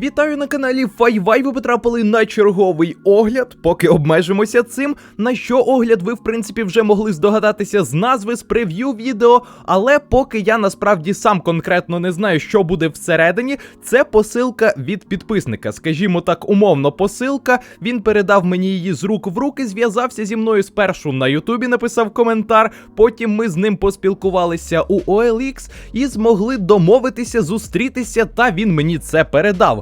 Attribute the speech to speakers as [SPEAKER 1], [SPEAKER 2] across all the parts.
[SPEAKER 1] Вітаю на каналі Файвай. Ви потрапили на черговий огляд. Поки обмежимося цим, на що огляд ви в принципі вже могли здогадатися з назви з прев'ю відео. Але поки я насправді сам конкретно не знаю, що буде всередині, це посилка від підписника. Скажімо так, умовно, посилка. Він передав мені її з рук в руки, зв'язався зі мною спершу на Ютубі, написав коментар. Потім ми з ним поспілкувалися у OLX і змогли домовитися, зустрітися, та він мені це передав.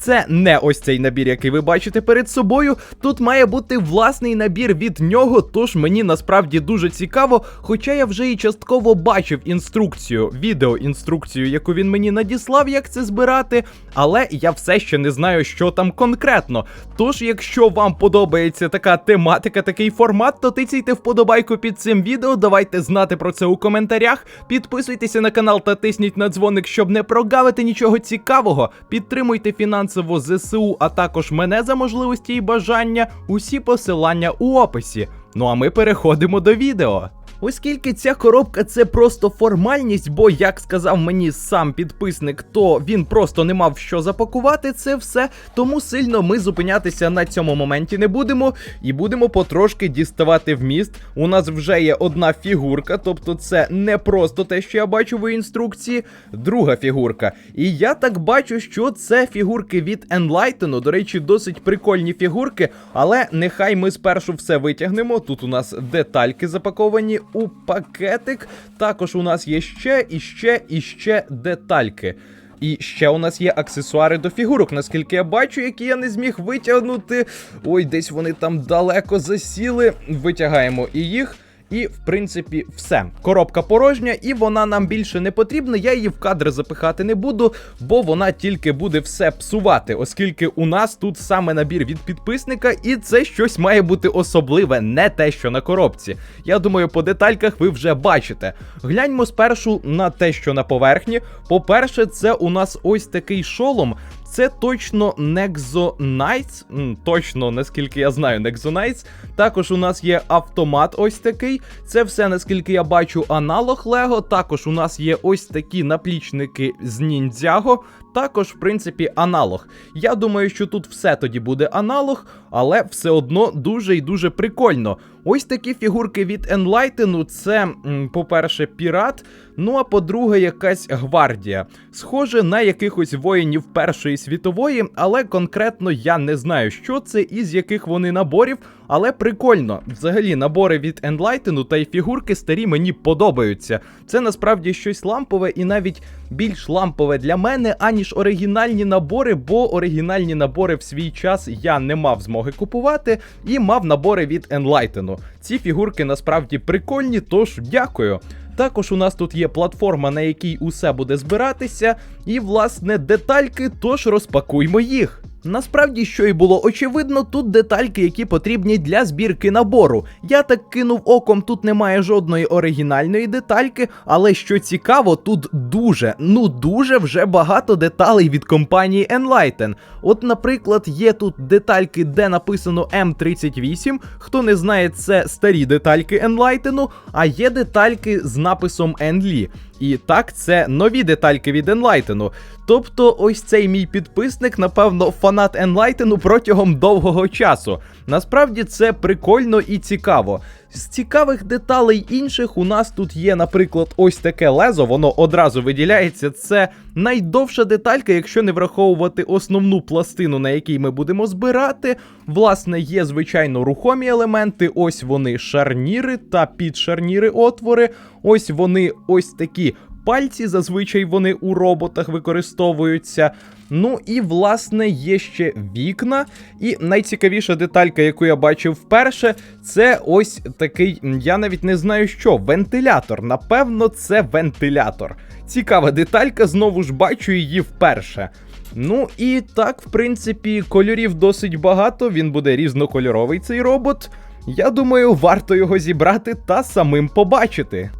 [SPEAKER 1] Це не ось цей набір, який ви бачите перед собою. Тут має бути власний набір від нього, тож мені насправді дуже цікаво, хоча я вже і частково бачив інструкцію, відеоінструкцію, яку він мені надіслав, як це збирати, але я все ще не знаю, що там конкретно. Тож, якщо вам подобається така тематика, такий формат, то тицяйте вподобайку під цим відео. Давайте знати про це у коментарях. Підписуйтеся на канал та тисніть на дзвоник, щоб не прогавити нічого цікавого. Підтримуйте фінансово ЗСУ, а також мене за можливості і бажання. Усі посилання у описі. Ну а ми переходимо до відео. Оскільки ця коробка це просто формальність, бо, як сказав мені сам підписник, то він просто не мав що запакувати це все, тому сильно ми зупинятися на цьому моменті не будемо і будемо потрошки діставати вміст. У нас вже є одна фігурка, тобто це не просто те, що я бачу в інструкції, друга фігурка. І я так бачу, що це фігурки від Enlighten. До речі, досить прикольні фігурки, але нехай ми спершу все витягнемо. Тут у нас детальки запаковані у пакетик. Також у нас є ще і ще і ще детальки. І ще у нас є аксесуари до фігурок, наскільки я бачу, які я не зміг витягнути. Ой, десь вони там далеко засіли. Витягаємо і їх. І, в принципі, все. Коробка порожня, і вона нам більше не потрібна. Я її в кадри запихати не буду, бо вона тільки буде все псувати, оскільки у нас тут саме набір від підписника, і це щось має бути особливе, не те, що на коробці. Я думаю, по детальках ви вже бачите. Гляньмо спершу на те, що на поверхні. По-перше, це у нас ось такий шолом. Це точно Nexo Knights, точно, наскільки я знаю, Nexo Knights. Також у нас є автомат ось такий. Це все, наскільки я бачу, аналог Лего. Також у нас є ось такі наплічники з ніндзяго. Також, в принципі, аналог. Я думаю, що тут все тоді буде аналог, але все одно дуже і дуже прикольно. Ось такі фігурки від Enlighten, це, по-перше, пірат. Ну а по-друге, якась гвардія. Схоже на якихось воїнів Першої світової, але конкретно я не знаю, що це і з яких вони наборів. Але прикольно, взагалі, набори від Enlighten та й фігурки старі мені подобаються. Це насправді щось лампове і навіть більш лампове для мене, аніж оригінальні набори, бо оригінальні набори в свій час я не мав змоги купувати і мав набори від Enlighten. Ці фігурки насправді прикольні, тож дякую. Також у нас тут є платформа, на якій усе буде збиратися, і, власне, детальки, тож розпакуймо їх. Насправді, що і було очевидно, тут детальки, які потрібні для збірки набору. Я так кинув оком, тут немає жодної оригінальної детальки, але що цікаво, тут дуже, ну дуже вже багато деталей від компанії Enlighten. От, наприклад, є тут детальки, де написано М38. Хто не знає, це старі детальки Enlighten, а є детальки з написом Enli. І так, це нові детальки від Enlighten. Тобто, ось цей мій підписник, напевно, фанат Enlighten протягом довгого часу. Насправді це прикольно і цікаво. З цікавих деталей інших у нас тут є, наприклад, ось таке лезо, воно одразу виділяється. Це найдовша деталька, якщо не враховувати основну пластину, на якій ми будемо збирати. Власне, є, звичайно, рухомі елементи. Ось вони шарніри та підшарніри отвори. Ось вони ось такі пальці, зазвичай вони у роботах використовуються. Ну і власне є ще вікна. І найцікавіша деталька, яку я бачив вперше, це ось такий, я навіть не знаю що, вентилятор. Напевно, це вентилятор. Цікава деталька, знову ж бачу її вперше. Ну і так, в принципі, кольорів досить багато. Він буде різнокольоровий цей робот. Я думаю, варто його зібрати та самим побачити.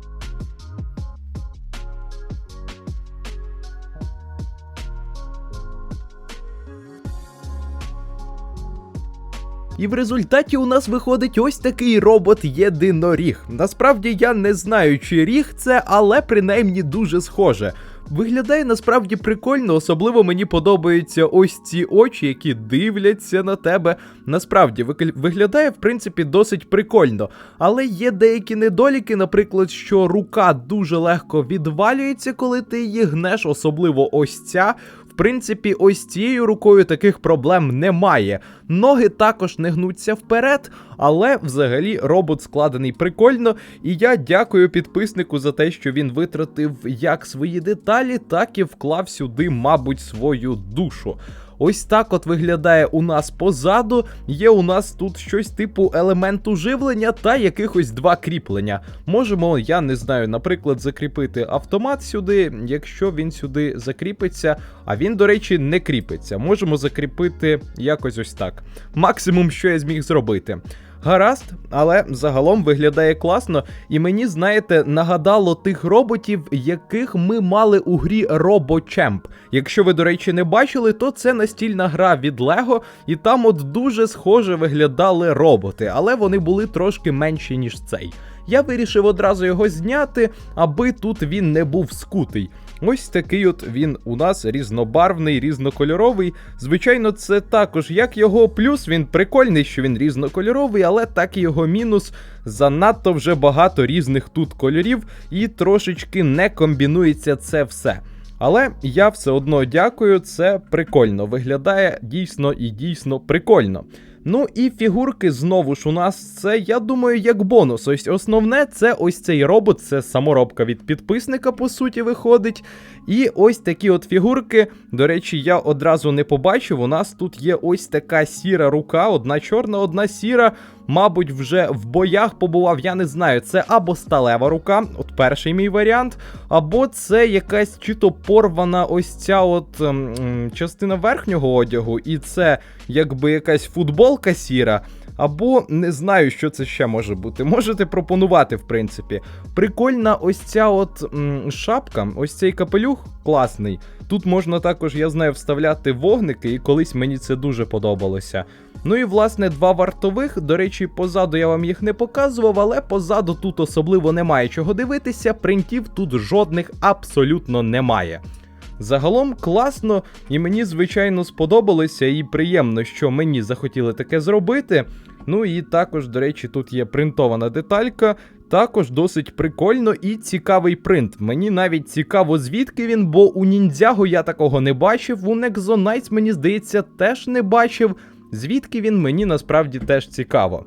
[SPEAKER 1] І в результаті у нас виходить ось такий робот-єдиноріг. Насправді я не знаю, чи ріг це, але принаймні дуже схоже. Виглядає насправді прикольно, особливо мені подобаються ось ці очі, які дивляться на тебе. Насправді виглядає, в принципі, досить прикольно. Але є деякі недоліки, наприклад, що рука дуже легко відвалюється, коли ти її гнеш, особливо ось ця. Принципі, ось цією рукою таких проблем немає. Ноги також не гнуться вперед, але взагалі робот складений прикольно. І я дякую підписнику за те, що він витратив як свої деталі, так і вклав сюди, мабуть, свою душу. Ось так от виглядає у нас позаду. Є у нас тут щось типу елементу живлення та якихось два кріплення. Можемо, я не знаю, наприклад, закріпити автомат сюди, якщо він сюди закріпиться. А він, до речі, не кріпиться. Можемо закріпити якось ось так. Максимум, що я зміг зробити. Гаразд, але загалом виглядає класно, і мені, знаєте, нагадало тих роботів, яких ми мали у грі RoboChamp. Якщо ви, до речі, не бачили, то це настільна гра від Lego, і там от дуже схоже виглядали роботи, але вони були трошки менші, ніж цей. Я вирішив одразу його зняти, аби тут він не був скутий. Ось такий от він у нас різнобарвний, різнокольоровий. Звичайно, це також як його плюс, він прикольний, що він різнокольоровий, але так і його мінус. Занадто вже багато різних тут кольорів, і трошечки не комбінується це все. Але я все одно дякую, це прикольно. Виглядає дійсно і дійсно прикольно. Ну і фігурки знову ж у нас це, я думаю, як бонус. Ось основне це ось цей робот, це саморобка від підписника, по суті, виходить. І ось такі от фігурки. До речі, я одразу не побачив. У нас тут є ось така сіра рука, одна чорна, одна сіра. Мабуть, вже в боях побував, я не знаю. Це або сталева рука, от перший мій варіант, або це якась чи то порвана ось ця от ем, м, частина верхнього одягу, і це якби якась футболка сіра. Або не знаю, що це ще може бути. Можете пропонувати, в принципі. Прикольна ось ця от м, шапка, ось цей капелюх класний. Тут можна також, я знаю, вставляти вогники, і колись мені це дуже подобалося. Ну і власне два вартових. До речі, позаду я вам їх не показував, але позаду тут особливо немає чого дивитися. Принтів тут жодних абсолютно немає. Загалом класно, і мені, звичайно, сподобалося, і приємно, що мені захотіли таке зробити. Ну і також, до речі, тут є принтована деталька. Також досить прикольно і цікавий принт. Мені навіть цікаво, звідки він, бо у ніндзяго я такого не бачив, у Nexonites, мені здається, теж не бачив. Звідки він мені насправді теж цікаво.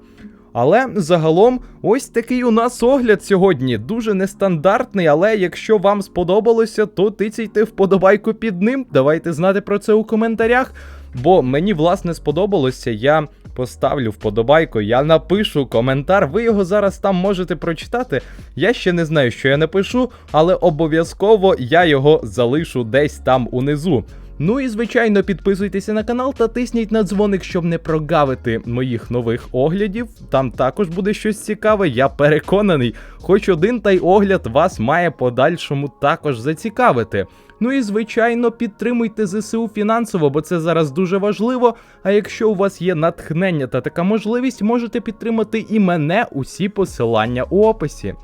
[SPEAKER 1] Але загалом, ось такий у нас огляд сьогодні. Дуже нестандартний, але якщо вам сподобалося, то тицяйте вподобайку під ним. Давайте знати про це у коментарях. Бо мені власне сподобалося, я поставлю вподобайку, я напишу коментар. Ви його зараз там можете прочитати. Я ще не знаю, що я напишу, але обов'язково я його залишу десь там унизу. Ну і звичайно, підписуйтеся на канал та тисніть на дзвоник, щоб не прогавити моїх нових оглядів. Там також буде щось цікаве, я переконаний. Хоч один та й огляд вас має подальшому також зацікавити. Ну і звичайно, підтримуйте ЗСУ фінансово, бо це зараз дуже важливо. А якщо у вас є натхнення та така можливість, можете підтримати і мене усі посилання у описі.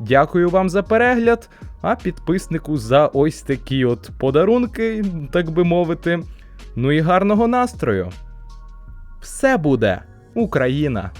[SPEAKER 1] Дякую вам за перегляд, а підписнику за ось такі от подарунки, так би мовити. Ну і гарного настрою. Все буде, Україна!